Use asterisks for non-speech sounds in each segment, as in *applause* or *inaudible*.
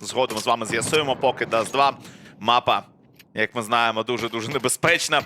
згодом з вами з'ясуємо. Поки Даст 2 мапа, як ми знаємо, дуже-дуже небезпечна.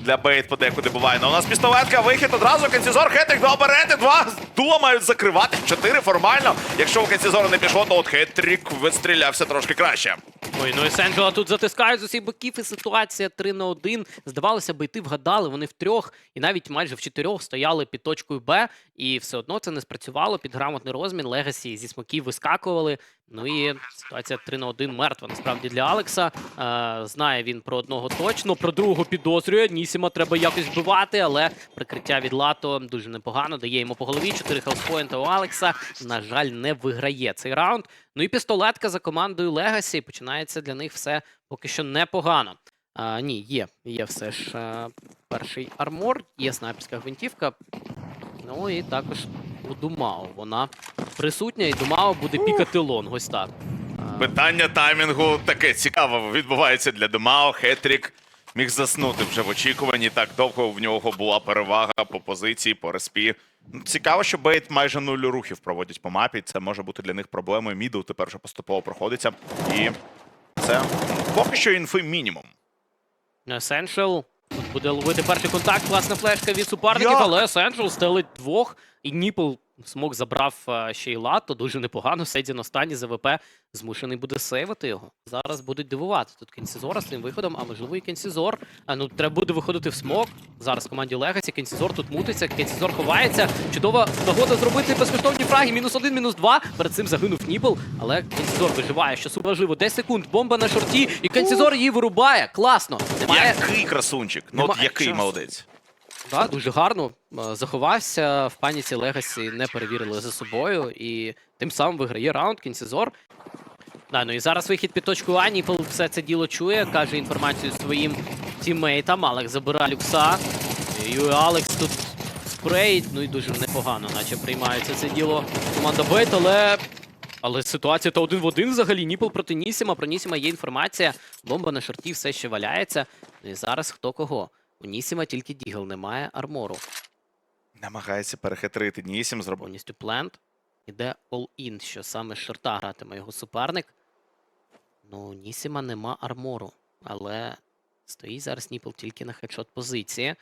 Для бейт подекуди буває. Ну, у нас пістолетка, вихід одразу. Кенсізор, хетрик, два оперети, два дула мають закривати. Чотири формально. Якщо у Кенсізора не пішло, то от хетрик вистрілявся трошки краще. Ой, ну і Сенджела тут затискають з усіх боків, і ситуація 3 на 1. Здавалося би, йти вгадали, вони в трьох і навіть майже в чотирьох стояли під точкою Б, і все одно це не спрацювало під грамотний розмін. Легасі зі смоків вискакували. Ну і ситуація 3 на 1 мертва. Насправді для Алекса. Е, знає він про одного точно, про другого підозрює. Нісіма треба якось вбивати, але прикриття від Лато дуже непогано. Дає йому по голові. 4 хелспоінта у Алекса. На жаль, не виграє цей раунд. Ну і пістолетка за командою Легасі. Починається для них все поки що непогано. А, ні, є, є все ж е, перший армор, є снайперська гвинтівка. Ну і також у Думао вона присутня, і Думао буде пікати лонг. Ось так. Питання таймінгу таке цікаве відбувається для Домао. Хетрік міг заснути вже в очікуванні. Так довго в нього була перевага по позиції, по респі. Ну, Цікаво, що Бейт майже нуль рухів проводять по мапі. Це може бути для них проблемою. Мідл тепер вже поступово проходиться. І це поки що інфи мінімум. Essential тут буде ловити перший контакт. Класна флешка від суперників, але Сенджел стелить двох. І Ніпл смог забрав е, ще й лато. Дуже непогано. Седі на стані ЗВП змушений буде сейвити його. Зараз будуть дивувати тут Кенсізора з цим виходом, а можливо і Кенсізор. А, ну треба буде виходити в смок. Зараз в команді Легасі. Кенсізор тут мутиться. Кенсізор ховається. Чудова нагода зробити безкоштовні фраги. Мінус один, мінус два. Перед цим загинув Ніпл. Але Кенсізор виживає, що важливо. 10 секунд. Бомба на шорті. І Кенсізор її вирубає. Класно. Немає Який красунчик? Ну, от Немає який молодець. Да, дуже гарно е, заховався. В паніці Легасі не перевірили за собою, і тим самим виграє раунд Кінцезор. Да, ну і зараз вихід під точку А. Ніпл все це діло чує, каже інформацію своїм тіммейтам. Алекс забирає люкса. І Алекс тут спреїть. Ну і дуже непогано, наче приймається це діло команда Бейт, але. Але ситуація та один в один взагалі. Ніпл проти Нісіма. Про Нісіма є інформація. Бомба на шорті все ще валяється. Ну і зараз хто кого. У Нісіма тільки Дігл, немає армору. Намагається перехитрити Нісім, зробив. Повністю плент. Іде all-in, що саме шорта гратиме його суперник. Ну, Нісіма нема армору. Але стоїть зараз Ніпл тільки на хедшот позиції.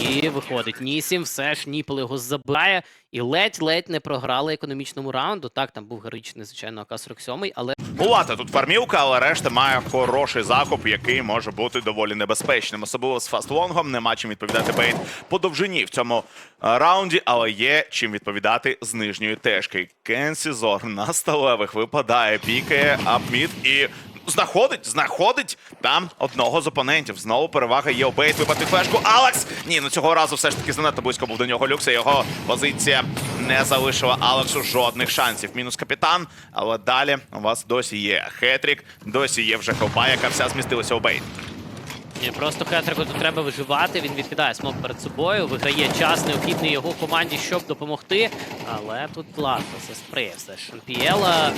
І виходить Нісім, все ж Ніпл його забирає. І ледь-ледь не програли економічному раунду. Так, там був героїчний, звичайно, АК-47, але Булата тут фармівка, але решта має хороший закуп, який може бути доволі небезпечним. Особливо з фастлонгом нема чим відповідати Бейт по довжині в цьому е, раунді, але є чим відповідати з нижньої тежки. Кенсізор на сталевих випадає, пікає апмід і. Знаходить, знаходить там одного з опонентів. Знову перевага є обейт, Бейт. Випадить флешку. Алекс! Ні, ну цього разу все ж таки занадто близько був до нього люкса. Його позиція не залишила Алексу жодних шансів. Мінус капітан. Але далі у вас досі є Хетрік, досі є вже хелпа, яка вся змістилася у Бейт. Ні, просто Хетрику тут треба виживати. Він відкидає смок перед собою, виграє час, необхідний його команді, щоб допомогти. Але тут ладно, це спрей все ж Шампієла.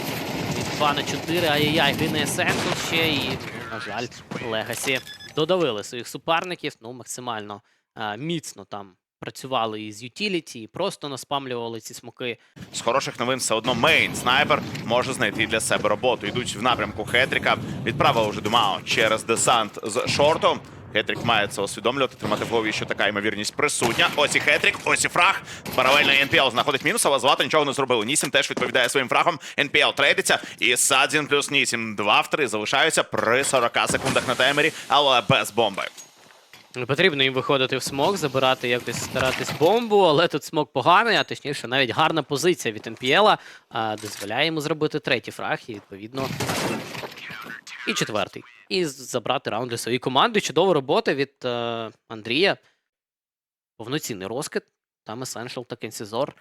Від 2 на 4, ай-яй-яй, гине Есенсу ще і, на жаль, Легасі додавили своїх суперників. Ну, максимально а, міцно там працювали і з ютіліті, і просто наспамлювали ці смоки. З хороших новин все одно мейн снайпер може знайти для себе роботу. Йдуть в напрямку Хетріка. Відправили вже Думао через десант з шорту. Хетрік має це усвідомлювати, тримати в голові, що така ймовірність присутня. Ось і Хетрік, ось і фраг. Паралельно НПЛ знаходить мінус, але Злато нічого не зробили. Нісім теж відповідає своїм фрагом. НПЛ трейдиться. І Садзін плюс Нісім 2 в 3 залишаються при 40 секундах на таймері, але без бомби. Не потрібно їм виходити в смок, забирати якось старатись бомбу, але тут смок поганий, а точніше, навіть гарна позиція від НПЛа дозволяє йому зробити третій фраг і відповідно. І четвертий. І забрати раунд для своєї команди. Чудова робота від е, Андрія. Повноцінний розкид. Там Essential та Кенсізор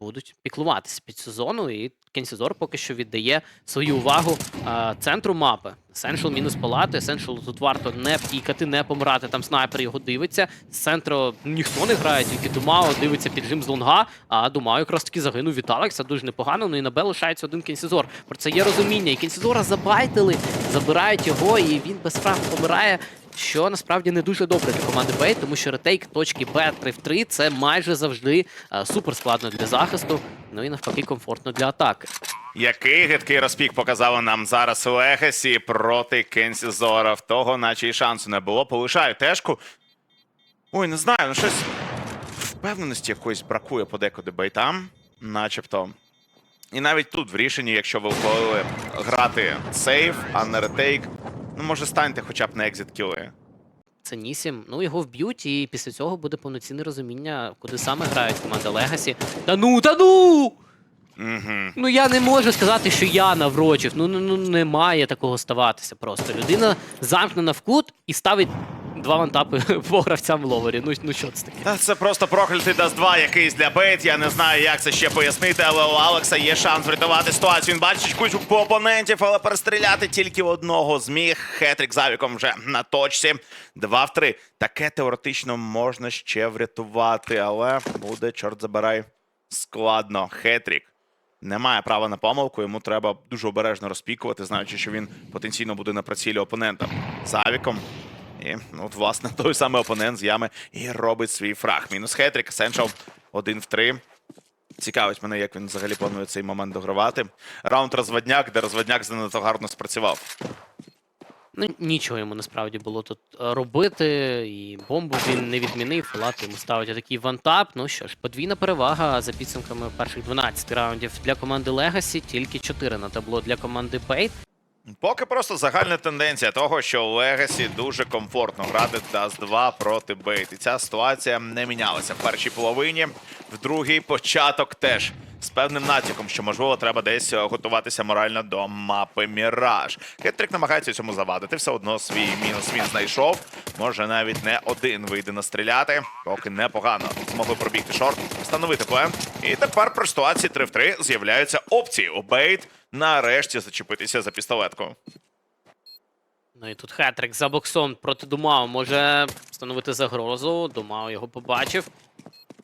будуть піклуватися під цю зону, і Кенсізор поки що віддає свою увагу е, центру мапи. Essential мінус палати. Essential тут варто не пікати, не помирати. Там снайпер його дивиться. З центру ніхто не грає, тільки Думао дивиться під жим з лонга. А Думао якраз таки загинув від Алекса. Дуже непогано. Ну і на Б лишається один Кенсізор. Про це є розуміння. І Кенсізора забайтили, забирають його, і він без фраг помирає. Що насправді не дуже добре для команди Бейт, тому що ретейк точки Б 3 в 3 це майже завжди е, супер складно для захисту, ну і навпаки комфортно для атаки. Який гидкий розпік показали нам зараз Легасі проти Кенсі Зора. В того, наче і шансу не було. Полишаю тежку. Ой, не знаю, ну щось впевненості якоїсь бракує подекуди бейтам, начебто. І навіть тут в рішенні, якщо ви ухвалили грати сейф, а не ретейк, ну може станьте хоча б на екзит кіли. Це Нісім. Ну його вб'ють, і після цього буде повноцінне розуміння, куди саме грають команда Легасі. Та ну, та ну! Угу. Ну я не можу сказати, що я наврочив. Ну, ну, ну не має такого ставатися просто. Людина замкнена в кут і ставить два вантапи *laughs* по гравцям в ловері. Ну, ну що це таке? Та це просто проклятий Даст 2 якийсь для бейт. Я не знаю, як це ще пояснити, але у Алекса є шанс врятувати ситуацію. Він бачить кучу по опонентів, але перестріляти тільки одного зміг. Хетрік з Авіком вже на точці. 2 в 3. Таке теоретично можна ще врятувати, але буде, чорт забирай, складно. Хетрік. Не має права на помилку, йому треба дуже обережно розпікувати, знаючи, що він потенційно буде на прицілі опонента з Авіком. І от, власне, той самий опонент з ями і робить свій фраг. Мінус хетрік, Сеншал один в три. Цікавить мене, як він взагалі планує цей момент догравати. Раунд розводняк, де розводняк занадто гарно спрацював. Ну нічого йому насправді було тут е, робити, і бомбу він не відмінив. Лати йому ставить такий вантап. Ну що ж, подвійна перевага за підсумками перших 12 раундів для команди Legacy, тільки 4 на табло для команди Bait. Поки просто загальна тенденція того, що у Легасі дуже комфортно грати Даст 2 проти Бейт. І ця ситуація не мінялася в першій половині, в другій початок теж. З певним натяком, що можливо треба десь е, готуватися морально до мапи Міраж. Хетрик намагається цьому завадити. Все одно свій мінус він знайшов. Може навіть не один вийде настріляти. Поки непогано змогли пробігти шорт, встановити плен. І тепер при ситуації 3 в 3 з'являються опції у Бейт нарешті зачепитися за пістолетку. Ну і тут хетрик за боксом проти Думао може встановити загрозу. Думао його побачив.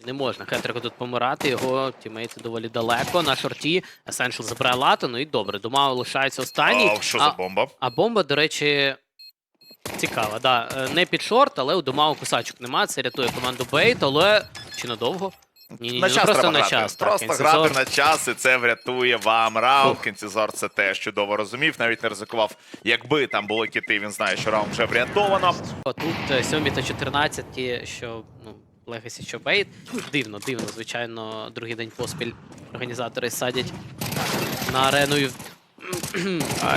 Не можна Хетрику тут помирати, його тімейти доволі далеко. На шорті Essential забирає лату, ну і добре. Думао лишається останній. О, що а, за бомба? а бомба, до речі, цікава. Да. Е, Не під шорт, але у Думао кусачок немає. Це рятує команду Бейт, але чи надовго? Ні, ні, на ну, час просто треба на грати. час. так, Просто Кінцезор. грати на час, і це врятує вам раунд. Кінцезор це теж чудово розумів, навіть не ризикував. Якби там були кіти, він знає, що раунд вже врятовано. Тут е, 7 та 14, що ну, Legacy, що Бейт. Дивно, дивно, звичайно, другий день поспіль організатори садять на арену. і,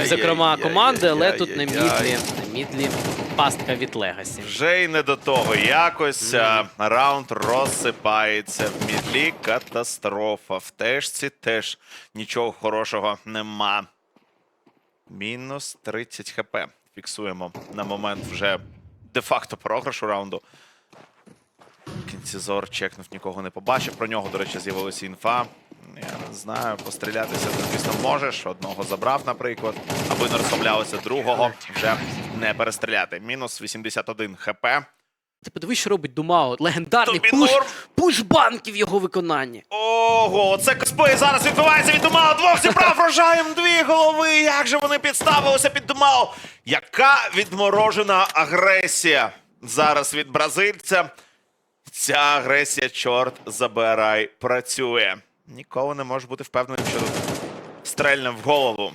Зокрема, команди, але тут на мідлі, на мідлі пастка від Legacy. Вже й не до того. Якось а, раунд розсипається в мідлі. Катастрофа. В тежці теж нічого хорошого нема. Мінус 30 хп. Фіксуємо на момент вже де-факто програшу раунду. Кінцізор чекнув, нікого не побачив. Про нього, до речі, з'явилася інфа. Я не знаю, пострілятися ти, звісно, можеш. Одного забрав, наприклад, аби не розслаблялося, другого вже не перестріляти. Мінус 81 хп. Ти подивись, що робить Думао. Легендарний Тобі пуш, пуш банки в його виконанні. Ого, це косплей зараз відбувається від Думао. Двох зібрав *laughs* врожаєм дві голови. Як же вони підставилися під Думао? Яка відморожена агресія зараз від бразильця? Ця агресія, чорт забирай, працює. Ніколи не може бути впевненим, що тут стрельне в голову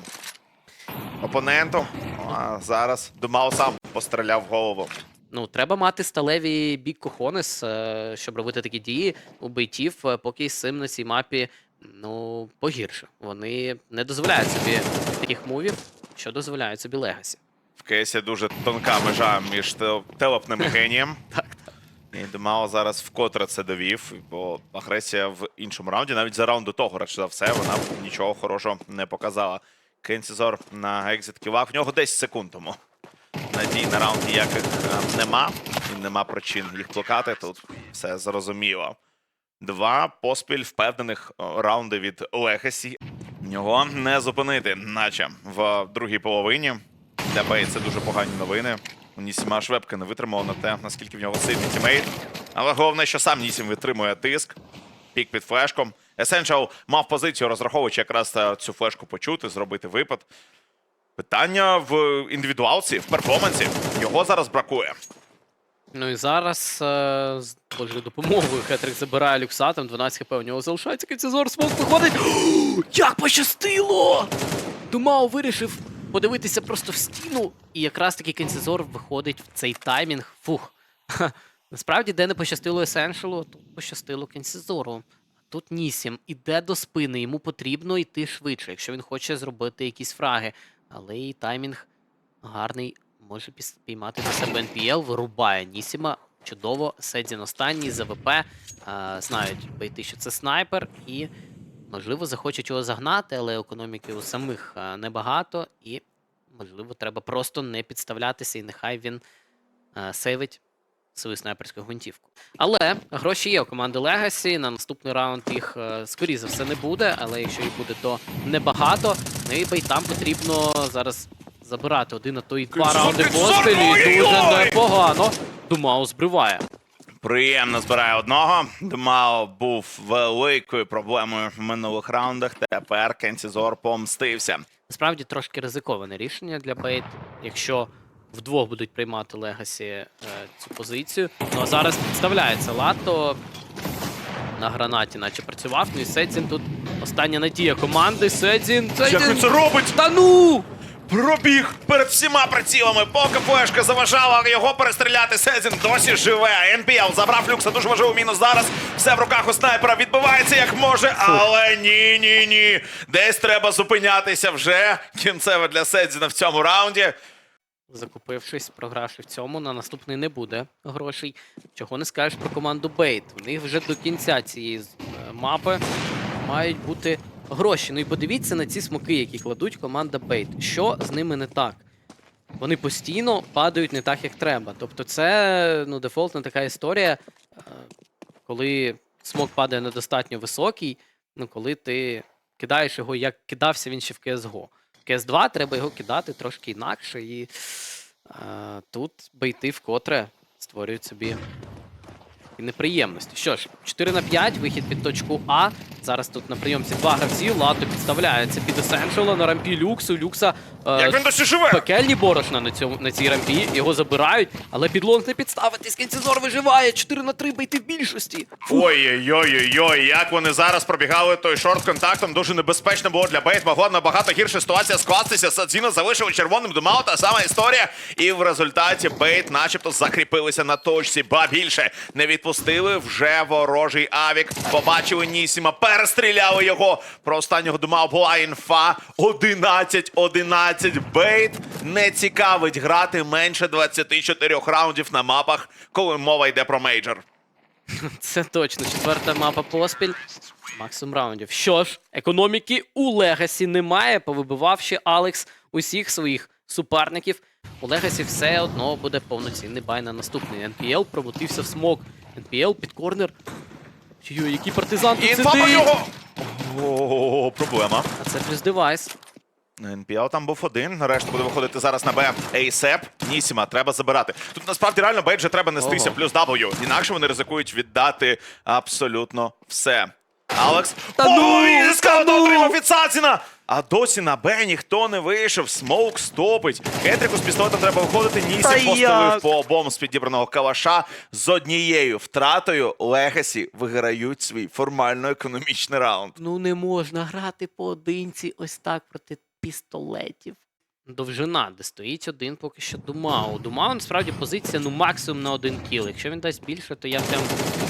опоненту. А зараз Думао сам постріляв в голову. Ну, треба мати сталеві бік кохонес, е, щоб робити такі дії у бейтів, е, поки з цим на цій мапі ну, погірше. Вони не дозволяють собі таких мувів, що дозволяють собі Легасі. В кейсі дуже тонка межа між те- телепним генієм. *laughs* Так, І Демао зараз вкотре це довів, бо агресія в іншому раунді, навіть за раунд до того, радше за все, вона нічого хорошого не показала. Кенсізор на екзит ківах. В нього 10 секунд тому. Надій на раунд ніяких е, нема. І нема причин їх блокати. Тут все зрозуміло. Два поспіль впевнених раунди від Легасі. Його не зупинити, наче в другій половині. Для Бей це дуже погані новини. Нісіма Швепка не витримала на те, наскільки в нього сильний тімейт. Але головне, що сам Нісім витримує тиск. Пік під флешком. Essential мав позицію, розраховуючи якраз е, цю флешку почути, зробити випад. Питання в індивідуалці, в перформансі. Його зараз бракує. Ну і зараз е, з Божою допомогою Хетрик забирає люкса, там 12 хп у нього залишається кінцезор, смок виходить. *gasps* Як пощастило! Думао вирішив подивитися просто в стіну, і якраз таки кінцезор виходить в цей таймінг. Фух. Насправді, де не пощастило Есеншелу, тут пощастило кінцезору. Тут Нісім іде до спини, йому потрібно йти швидше, якщо він хоче зробити якісь фраги. Але і таймінг гарний може піймати на себе НПЛ, вирубає Нісіма. Чудово, Седзін останній з АВП. е, знають бейти, що це снайпер, і можливо захочуть його загнати, але економіки у самих е, небагато, і можливо треба просто не підставлятися, і нехай він е, сейвить свою снайперську гвинтівку. Але гроші є у команди Legacy. На наступний раунд їх е, скоріше за все не буде, але якщо їх буде, то небагато. Ну і бейтам потрібно зараз забирати один, а то і два раунди поспіль, і дуже непогано. Думау збриває. Приємно збирає одного. Дмао був великою проблемою в минулих раундах. Тепер Кенсізор помстився. Насправді трошки ризиковане рішення для Бейт, якщо вдвох будуть приймати Легасі е, цю позицію. Ну а зараз підставляється Лато на гранаті, наче працював. Ну і Седзін тут остання надія команди. Седзін, Як він це робить? Та ну! Пробіг перед всіма прицілами, поки флешка заважала його перестріляти. Сезін досі живе. НПЛ забрав люкса. Дуже важливий мінус зараз. Все в руках у снайпера відбивається як може, але ні, ні, ні. Десь треба зупинятися вже. Кінцеве для Седзіна в цьому раунді. Закупившись, програвши в цьому, на наступний не буде грошей. Чого не скажеш про команду Бейт. В них вже до кінця цієї е, мапи мають бути гроші. Ну і подивіться на ці смоки, які кладуть команда Бейт. Що з ними не так? Вони постійно падають не так, як треба. Тобто, це ну, дефолтна така історія, е, коли смок падає недостатньо високий, ну коли ти кидаєш його, як кидався він ще в CSGO. В CS2 треба його кидати трошки інакше, і е, тут бейти вкотре створюють собі і неприємності. Що ж, 4 на 5, вихід під точку А. Зараз тут на прийомці два гравці. Лато підставляється під Есеншала на рампі Люксу. Люкса е, Як він досі живе? пекельні борошна на, цьому, на цій рампі. Його забирають, але під лонг не підставитись. Кінцезор виживає. 4 на 3 бейти в більшості. Ой-ой-ой-ой, як вони зараз пробігали той шорт контактом. Дуже небезпечно було для Бейт. Могла набагато гірша ситуація скластися. Садзіно залишили червоним Думао, та сама історія. І в результаті Бейт начебто закріпилися на точці. Ба більше не відпустили вже ворожий авік. Побачили Нісіма, перестріляли його. Про останнього Думао була інфа. 11-11. Бейт не цікавить грати менше 24 раундів на мапах, коли мова йде про мейджор. *laughs* Це точно. Четверта мапа поспіль. Максимум раундів. Що ж, економіки у Легасі немає. Повибивав ще Алекс усіх своїх суперників. У Легасі все одно буде повноцінний бай на наступний. НПЛ промутився в смок. НПЛ під корнер. Ой, який партизан тут Інфа про сидить. нього! О, проблема. А це плюс девайс. НПЛ там був один. Нарешті буде виходити зараз на Б. Ейсеп. Нісіма, треба забирати. Тут насправді реально Б вже треба нестися, Ого. плюс W. Інакше вони ризикують віддати абсолютно все. Алекс. Та ну, та скаут ну! отримав від Сацина! А досі на Б ніхто не вийшов. Смоук стопить. Кетрику з пістолетом треба виходити. Та Нісім поставив по обом з підібраного калаша. З однією втратою Легасі виграють свій формально економічний раунд. Ну не можна грати поодинці ось так проти пістолетів. Довжина, де стоїть один поки що Думау. Думау насправді позиція ну максимум на один кіл. Якщо він дасть більше, то я прям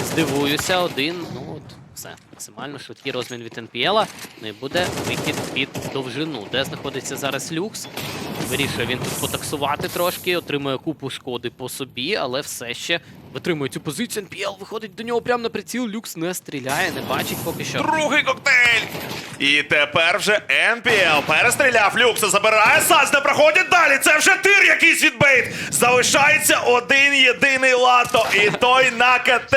здивуюся. Один, ну все. Максимально швидкий розмін від НПЛа. Ну і буде вихід під довжину. Де знаходиться зараз люкс? Вирішує він тут потаксувати трошки, отримує купу шкоди по собі, але все ще витримує цю позицію. НПЛ виходить до нього прямо на приціл. Люкс не стріляє, не бачить поки що. Другий коктейль. І тепер вже НПЛ перестріляв Люкса, забирає Сас не проходять далі. Це вже тир якийсь від Бейт. Залишається один єдиний лато. І той на КТ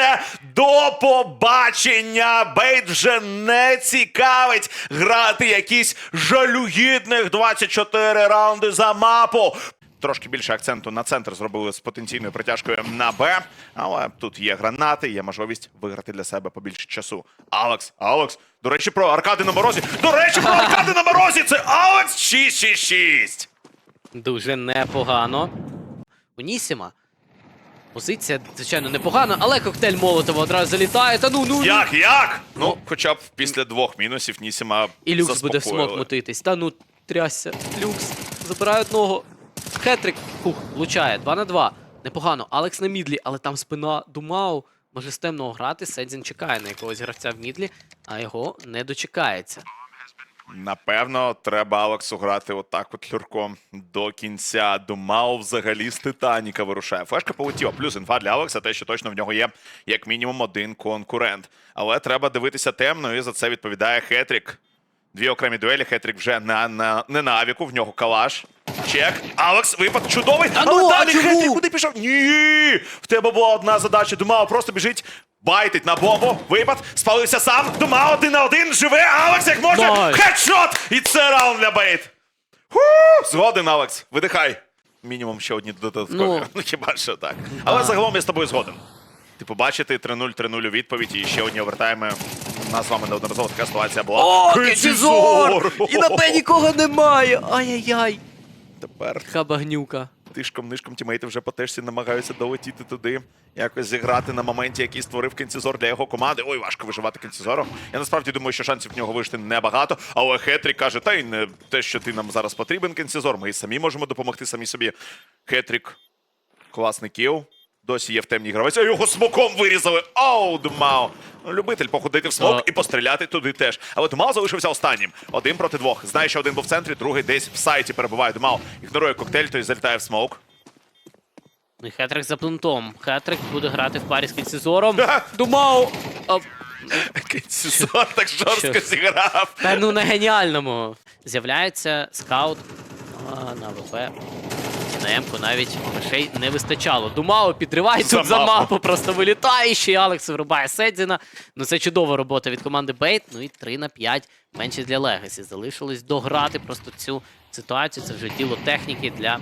до побачення. Бейт вже не цікавить грати якісь жалюгідних 24 раунди за мапу. Трошки більше акценту на центр зробили з потенційною притяжкою на Б. Але тут є гранати, є можливість виграти для себе побільше часу. Алекс, Алекс, до речі, про аркади на морозі. До речі, про аркади на морозі! Це Алекс 666! Дуже непогано. У Нісіма. Позиція, звичайно, непогана, але коктейль Молотова одразу залітає. Та ну, ну, ну. Як, як? Ну, хоча б після двох мінусів Нісіма І люкс буде в заспокоїли. смок мутитись. Та ну, трясся. Люкс. Забирає одного. Хетрик. Хух, влучає. 2 на 2. Непогано. Алекс на мідлі, але там спина Думау. Може з темного грати. Седзін чекає на якогось гравця в мідлі, а його не дочекається. Напевно, треба Алексу грати отак от люрком до кінця. Думав взагалі з Титаніка вирушає. Флешка полетіла. Плюс інфа для Алекса, те, що точно в нього є як мінімум один конкурент. Але треба дивитися темно, і за це відповідає Хетрік. Дві окремі дуелі. Хетрік вже на, на, не на авіку, в нього калаш. Чек. Алекс, випад чудовий. Але ну, а далі чому? Хетрік куди пішов? Ні! В тебе була одна задача. Думав, просто біжить. Байтить на бомбу, випад, спалився сам, Дума один на один, живе, Алекс як може, Найс. хедшот! І це раунд для Бейт. Ху! Згоден, Алекс, видихай. Мінімум ще одні додаткові. Ну, Ну. хіба що так. Але загалом я з тобою згоден. Типу, бачити 3-0, 3-0 у відповідь і ще одні овертайми. Нас з вами неодноразово така ситуація була. О! Кенсізор! І на Б нікого немає! Ай-яй-яй! Тепер Хабагнюка. тишком нишком тімейти вже по тежці намагаються долетіти туди, якось зіграти на моменті, який створив Кенцізор для його команди. Ой, важко виживати Кенцізором. Я насправді думаю, що шансів в нього вижити небагато. Але Хетрік каже: та й не те, що ти нам зараз потрібен, Кенцізор. Ми і самі можемо допомогти самі собі. Хетрік, класний кіл. Досі є в темній гравець, а його смоком вирізали. Оу, Думау. Ну, Любитель походити в смок і постріляти туди теж. Але Думау залишився останнім. Один проти двох. Знає, що один був в центрі, другий десь в сайті перебуває. Думау ігнорує коктейль, той залітає в смок. Ну і Хетрик за плентом. Хетрик буде грати в парі з Кенсізором. Ха! Думав! А, Кенсізор так жорстко зіграв. Та ну на геніальному. З'являється скаут а, на ВП. На М-ку навіть грошей не вистачало. Думао підриває За тут за мапу. мапу, просто вилітає. Ще й Алекс вирубає Седзіна. Ну це чудова робота від команди Бейт. Ну і 3 на 5 менше для Легасі. Залишилось дограти просто цю ситуацію. Це вже діло техніки для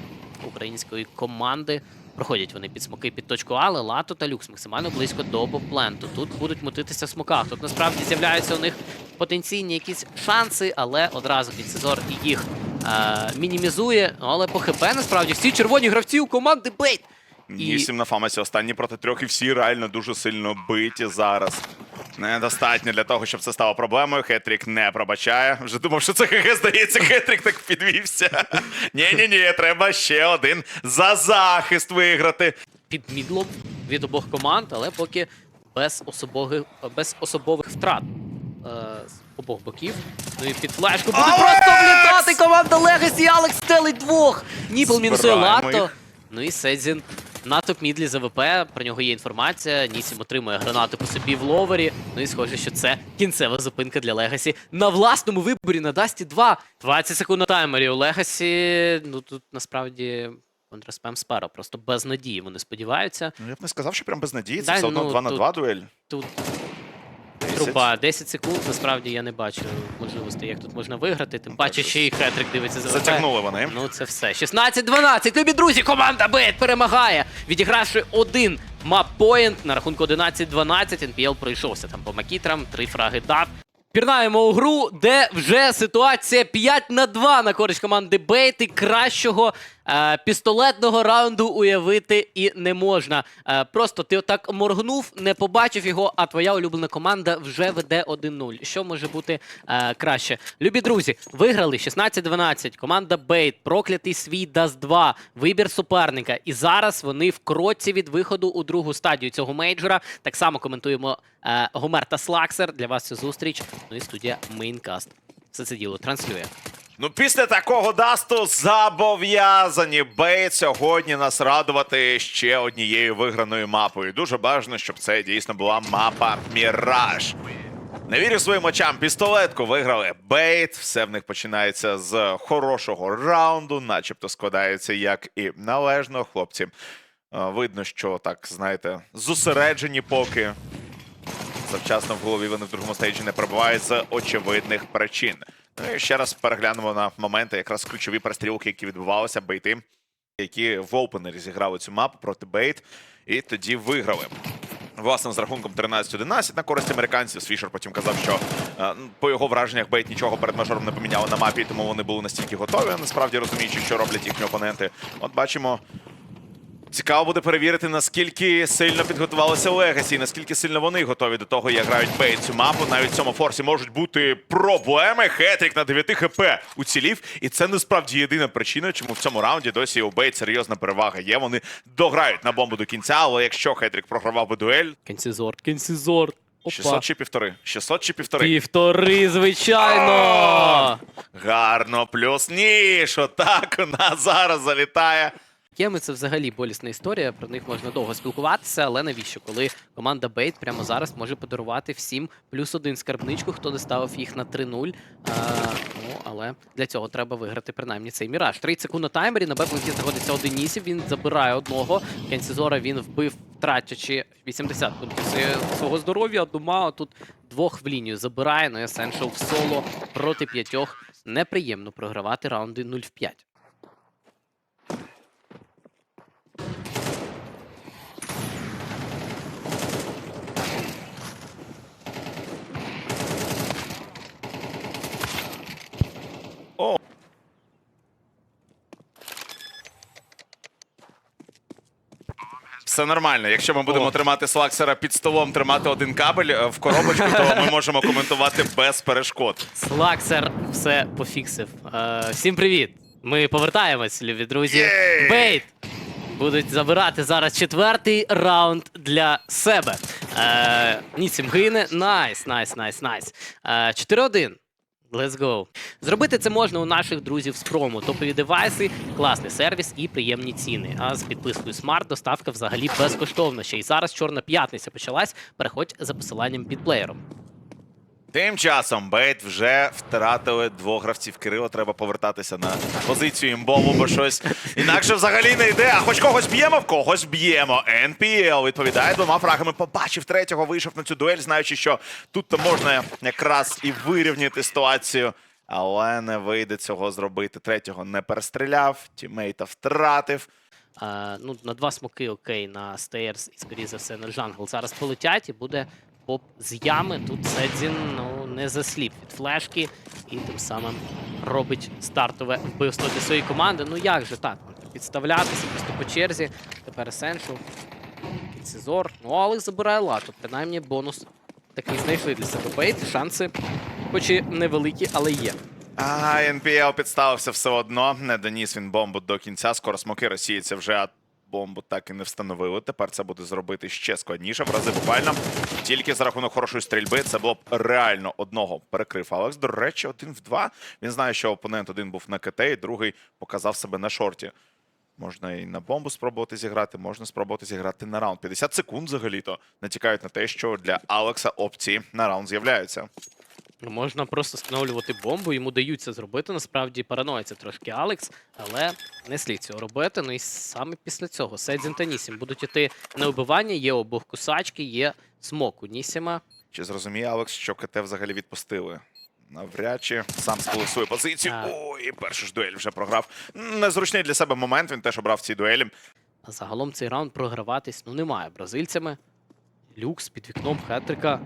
української команди. Проходять вони під смоки під точку А, але Лато та Люкс максимально близько до попленту. Тут будуть мутитися в смоках. Тут насправді з'являються у них потенційні якісь шанси, але одразу Підсезор їх е, мінімізує. Ну, Але по ХП насправді всі червоні гравці у команди Бейт. І- Вісім на Фамасі останні проти трьох, і всі реально дуже сильно биті зараз. Недостатньо для того, щоб це стало проблемою. Хетрік не пробачає. Вже думав, що це ХГ здається, Хетрік так підвівся. Ні-ні-ні, треба ще один за захист виграти. під мідлом від обох команд, але поки без особових, без особових втрат е, з обох боків. Ну і під флешку буде Алекс! просто влітати команда Легасі. Алекс стелить двох. Ніпл мінусує лато. Ну і Седзін на топ-мідлі за ВП. Про нього є інформація. Нісім отримує гранату по собі в ловері. Ну і схоже, що це кінцева зупинка для Легасі на власному виборі на Дасті 2. 20 секунд на таймері у Легасі. Ну тут насправді. Контраспем Спаро, просто без надії вони сподіваються. Ну, я б не сказав, що прям без надії. Це Дай, все одно ну, 2 на тут- 2 дуель. Тут 10. Труба 10 секунд. Насправді я не бачу можливостей, як тут можна виграти. Тим паче, ще й Хетрик дивиться за Затягнули вони. Ну це все. 16-12. Любі друзі, команда Бет перемагає. Відігравши один мап-поінт на рахунку 11-12. НПЛ пройшовся там по макітрам, три фраги дав. Пірнаємо у гру, де вже ситуація 5 на 2 на користь команди Бейт і кращого пістолетного раунду уявити і не можна. Е, просто ти отак моргнув, не побачив його, а твоя улюблена команда вже веде 1-0. Що може бути е, краще? Любі друзі, виграли 16-12. Команда Бейт, проклятий свій Даст 2, вибір суперника. І зараз вони в кроці від виходу у другу стадію цього мейджора. Так само коментуємо е, Гомер та Слаксер. Для вас цю зустріч. Ну і студія Мейнкаст. Все це діло транслює. Ну, після такого дасту зобов'язані Бейт сьогодні нас радувати ще однією виграною мапою. Дуже бажано, щоб це дійсно була мапа Міраж. Не вірю своїм очам. Пістолетку виграли Бейт. Все в них починається з хорошого раунду, начебто складається як і належно. Хлопці, е, видно, що так, знаєте, зосереджені поки. Завчасно в голові вони в другому стейджі не перебувають з очевидних причин. Ну і ще раз переглянемо на моменти, якраз ключові перестрілки, які відбувалися, бейти, які в опенері зіграли цю мапу проти бейт, і тоді виграли. Власне, з рахунком 13-11 на користь американців. Свішер потім казав, що е, по його враженнях Бейт нічого перед мажором не поміняли на мапі, тому вони були настільки готові, насправді розуміючи, що роблять їхні опоненти. От бачимо. Цікаво буде перевірити, наскільки сильно підготувалися Легасі, наскільки сильно вони готові до того, як грають Бейт цю мапу. Навіть в цьому форсі можуть бути проблеми. Хетрік на 9 хп уцілів. І це насправді єдина причина, чому в цьому раунді досі у Бейт серйозна перевага є. Вони дограють на бомбу до кінця, але якщо Хетрік програвав би дуель, Кенсізорд. Опа. 600 чи півтори? 600 чи півтори? Півтори, звичайно. Гарно, плюс ніж. Отак у нас зараз залітає. Єми це взагалі болісна історія. Про них можна довго спілкуватися, але навіщо? Коли команда Бейт прямо зараз може подарувати всім плюс один скарбничку, хто не ставив їх на 3-0. А, ну, але для цього треба виграти принаймні цей міраж. 30 секунд на таймері. На Беплинкі знаходиться один Нісів. Він забирає одного. Кенсізора він вбив, втратячи 80 пунктів свого здоров'я. Дума тут двох в лінію забирає. Ну, Essential в соло проти п'ятьох. Неприємно програвати раунди 0 в 5. Все нормально. Якщо ми будемо О. тримати Слаксера під столом, тримати один кабель е, в коробочку, то ми можемо коментувати без перешкод. Слаксер все пофіксив. Е, всім привіт! Ми повертаємось, любі друзі. Єй! Бейт! Будуть забирати зараз четвертий раунд для себе. Е, Нісім гине. Найс, найс, найс, найс. Е, 4-1. Let's go. Зробити це можна у наших друзів з промо. Топові девайси, класний сервіс і приємні ціни. А з підпискою Smart доставка взагалі безкоштовна. Ще й зараз чорна п'ятниця почалась. Переходь за посиланням під плеєром. Тим часом Бейт вже втратили двох гравців. Кирило треба повертатися на позицію імбову, бо щось інакше взагалі не йде. А хоч когось б'ємо, в когось б'ємо. НПЛ відповідає двома фрагами. Побачив третього, вийшов на цю дуель, знаючи, що тут то можна якраз і вирівняти ситуацію. Але не вийде цього зробити. Третього не перестріляв, тімейта втратив. Е, ну, на два смоки окей, на стейрс і, скоріше за все, на джангл зараз полетять і буде поп з ями. Тут Седзін ну, не засліп від флешки і тим самим робить стартове вбивство для своєї команди. Ну як же так? Підставлятися просто по черзі. Тепер Есеншл, Кіцезор. Ну, Алекс забирає лату. Принаймні бонус такий знайшли для себе бейт. Шанси, хоч і невеликі, але є. А, НПЛ підставився все одно. Не доніс він бомбу до кінця. Скоро смоки розсіються вже, бомбу так і не встановили. Тепер це буде зробити ще складніше. В рази буквально тільки за рахунок хорошої стрільби це було б реально одного перекрив. Алекс, до речі, один в два. Він знає, що опонент один був на КТ, і другий показав себе на шорті. Можна і на бомбу спробувати зіграти, можна спробувати зіграти на раунд. 50 секунд взагалі-то натякають на те, що для Алекса опції на раунд з'являються. Ну, можна просто встановлювати бомбу, йому дають це зробити. Насправді параноїться трошки Алекс, але не слід цього робити. Ну і саме після цього Седзін та Нісім будуть іти на убивання. Є обох кусачки, є смок у Нісіма. Чи зрозуміє Алекс, що КТ взагалі відпустили? Навряд чи сам сполосує позицію. Так. Ой, першу ж дуель вже програв. Незручний для себе момент. Він теж обрав в цій дуелі. А загалом цей раунд програватись ну немає бразильцями. Люкс під вікном Хетрика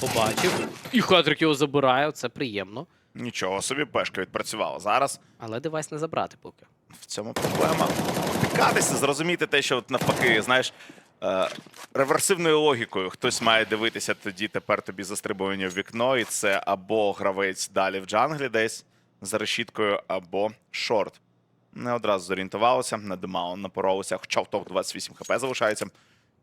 побачив. І Хетрик його забирає. Це приємно. Нічого собі, пешка відпрацювала. Зараз Але девайс не забрати поки. в цьому проблема. Втикатися, зрозуміти те, що от навпаки, знаєш, е, реверсивною логікою хтось має дивитися тоді тепер тобі застрибування в вікно, і це або гравець далі в джанглі десь за решіткою, або шорт. Не одразу зорієнтувалося, на Демаун напоролися, хоча в топ 28 хп залишається.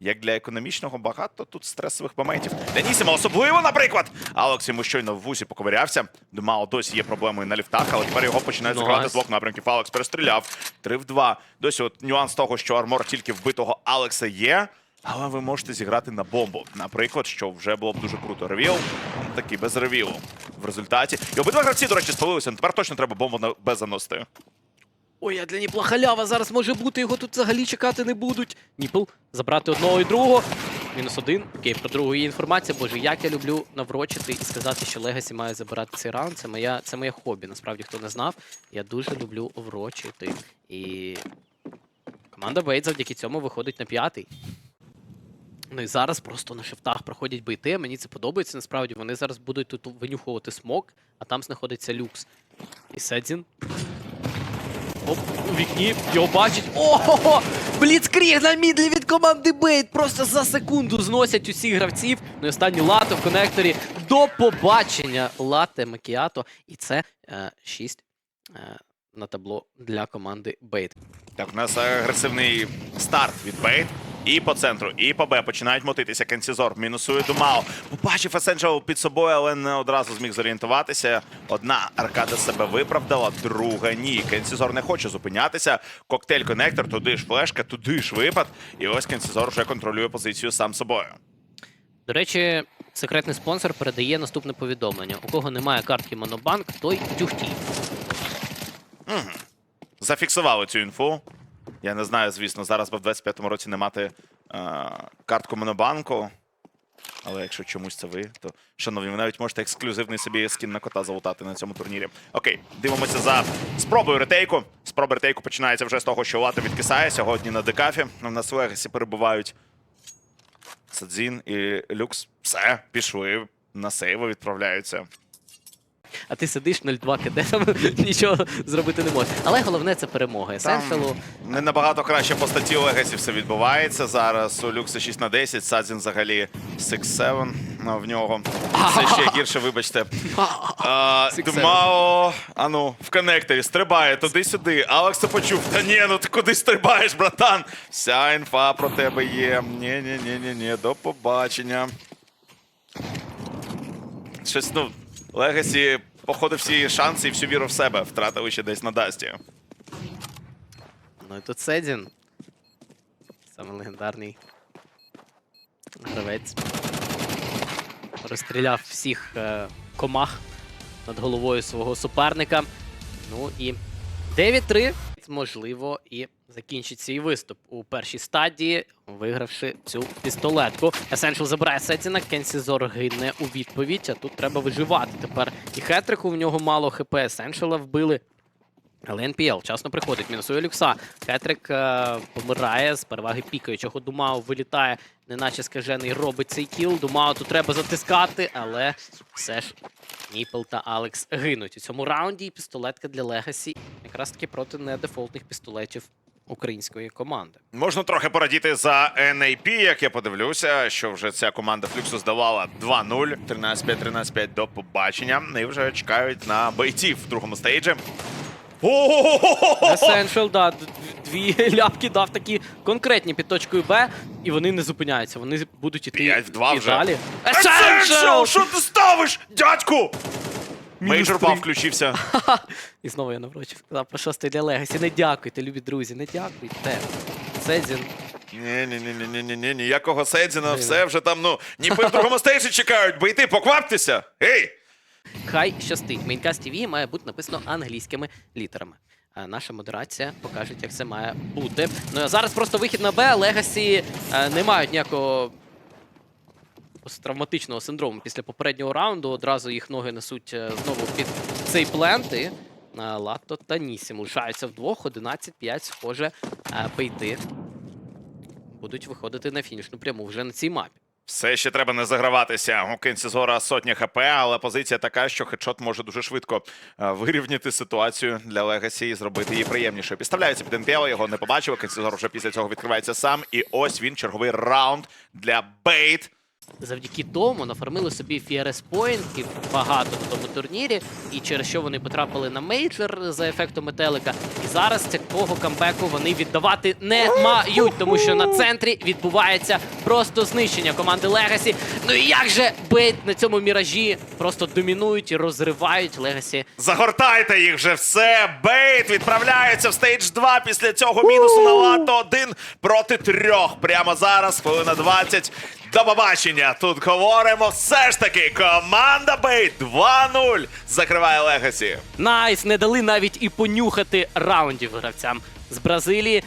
Як для економічного багато тут стресових моментів. Для особливо, наприклад. Алекс йому щойно в вусі поковирявся. Демао досі є проблемою на ліфтах, але тепер його починають Найс. закривати з двох напрямків. Алекс перестріляв. 3 в 2. Досі от нюанс того, що армор тільки вбитого Алекса є. Але ви можете зіграти на бомбу. Наприклад, що вже було б дуже круто. Ревіл такий без ревілу. В результаті. І обидва гравці, до речі, спалилися. Тепер точно треба бомбу без заносити. Ой, а для Ніпла халява зараз може бути, його тут взагалі чекати не будуть. Ніпл забрати одного і другого. Мінус один. Окей, про другу є інформація. Боже, як я люблю наврочити і сказати, що Легасі має забирати цей раунд. Це моя, це моє хобі. Насправді, хто не знав, я дуже люблю врочити. І команда Бейт завдяки цьому виходить на п'ятий. Ну і зараз просто на шифтах проходять бейти. Мені це подобається. Насправді вони зараз будуть тут винюхувати смок, а там знаходиться люкс. І Седзін. Оп, у вікні його бачить. Ого! Бліцкріг на мідлі від команди Бейт. Просто за секунду зносять усіх гравців. Ну і останній лато в конекторі. До побачення лате Макіато. І це е, 6 е, на табло для команди Бейт. Так, у нас агресивний старт від Бейт. І по центру, і по Б починають мотитися. Кенсізор мінусує Думао. Побачив Есенджел під собою, але не одразу зміг зорієнтуватися. Одна аркада себе виправдала, друга ні. Кенсізор не хоче зупинятися. Коктейль конектор, туди ж флешка, туди ж випад. І ось Кенсізор вже контролює позицію сам собою. До речі, секретний спонсор передає наступне повідомлення: у кого немає картки Монобанк, той тюхтій. Зафіксували цю інфу. Я не знаю, звісно, зараз би в 25-му році не мати е, картку Монобанку. Але якщо чомусь це ви, то шановні, ви навіть можете ексклюзивний собі скін на кота залутати на цьому турнірі. Окей, дивимося за спробою ретейку. Спроба ретейку починається вже з того, що Лата відкисає сьогодні на декафі. У нас в Легасі перебувають Садзін і Люкс. Все, пішли на сейви, відправляються. А ти сидиш 0-2 КД, там *laughs* нічого зробити не можеш. Але головне це перемога. Есеншелу. Не набагато краще по статті Легасі все відбувається зараз. У Люкса 6 на 10, Садзін взагалі 6-7 ну, в нього. Все ще *laughs* гірше, вибачте. *laughs* А, 6-7. А ну, в коннекторі стрибає туди-сюди. Алекс це почув. Та ні, ну ти куди стрибаєш, братан? Вся інфа про тебе є. ні ні ні ні ні до побачення. Щось, ну, Легасі, походу, всі шанси і всю віру в себе втратили ще десь на Дасті. Ну і тут Седін. Саме легендарний гравець. Розстріляв всіх е, комах над головою свого суперника. Ну і 9-3. Можливо, і закінчить свій виступ у першій стадії, вигравши цю пістолетку. Essential забирає Сетіна, Кенсі Зор гине у відповідь, а тут треба виживати. Тепер і Хетрику в нього мало хп, Essential вбили. Але НПЛ вчасно приходить, мінусує люкса. Хетрик е, помирає з переваги пікаючого. Думао вилітає, неначе скажений, робить цей кіл. Думао тут треба затискати, але все ж Ніпл та Алекс гинуть у цьому раунді. Пістолетка для Легасі якраз таки проти недефолтних пістолетів української команди. Можна трохи порадіти за NAP, як я подивлюся, що вже ця команда Флюксу здавала 2-0, 13-5, 13-5 до побачення. І вже чекають на бойців в другому стейджі. Essential, да, дві ляпки дав такі конкретні під точкою Б, і вони не зупиняються. Вони будуть іти П'ять в два вже. далі. Essential! Що ти ставиш, дядьку? Мейджор три. включився. І знову я наврочив. Сказав, про шостий для Легасі. Не дякуйте, любі друзі, не дякуйте. Сезін. Ні, ні, ні, ні, ні, ні, ні, ніякого Седзіна, все вже там, ну, ніби в другому стейджі чекають, бо йти, покваптеся! Ей! Хай щастить. Мейнкаст TV має бути написано англійськими літерами. А наша модерація покаже, як це має бути. Ну а зараз просто вихід на Б. Легасі е, не мають ніякого посттравматичного синдрому після попереднього раунду. Одразу їх ноги несуть е, знову під цей плент. І е, Латто та Нісім лишаються вдвох. 11-5, схоже, е, пейти. Будуть виходити на фінішну пряму вже на цій мапі. Все ще треба не заграватися. У Кенсі Зора сотня хп, але позиція така, що хедшот може дуже швидко е, вирівняти ситуацію для Легасі і зробити її приємнішою. Підставляється під НПЛ, його не побачили. Кенсі Зор вже після цього відкривається сам. І ось він, черговий раунд для Бейт. Завдяки тому нафармили собі фіерес поінтів багато в тому турнірі, і через що вони потрапили на мейджор за ефектом метелика. І зараз такого камбеку вони віддавати не мають, тому що на центрі відбувається просто знищення команди Легасі. Ну і як же бейт на цьому міражі просто домінують і розривають Легасі. Загортайте їх вже все. Бейт відправляється в стейдж 2 після цього мінусу на лато 1 проти трьох. Прямо зараз, хвилина 20. До побачення. Тут говоримо все ж таки. Команда Бейт 2-0 закриває Легасі. Найс, не дали навіть і понюхати раундів гравцям з Бразилії.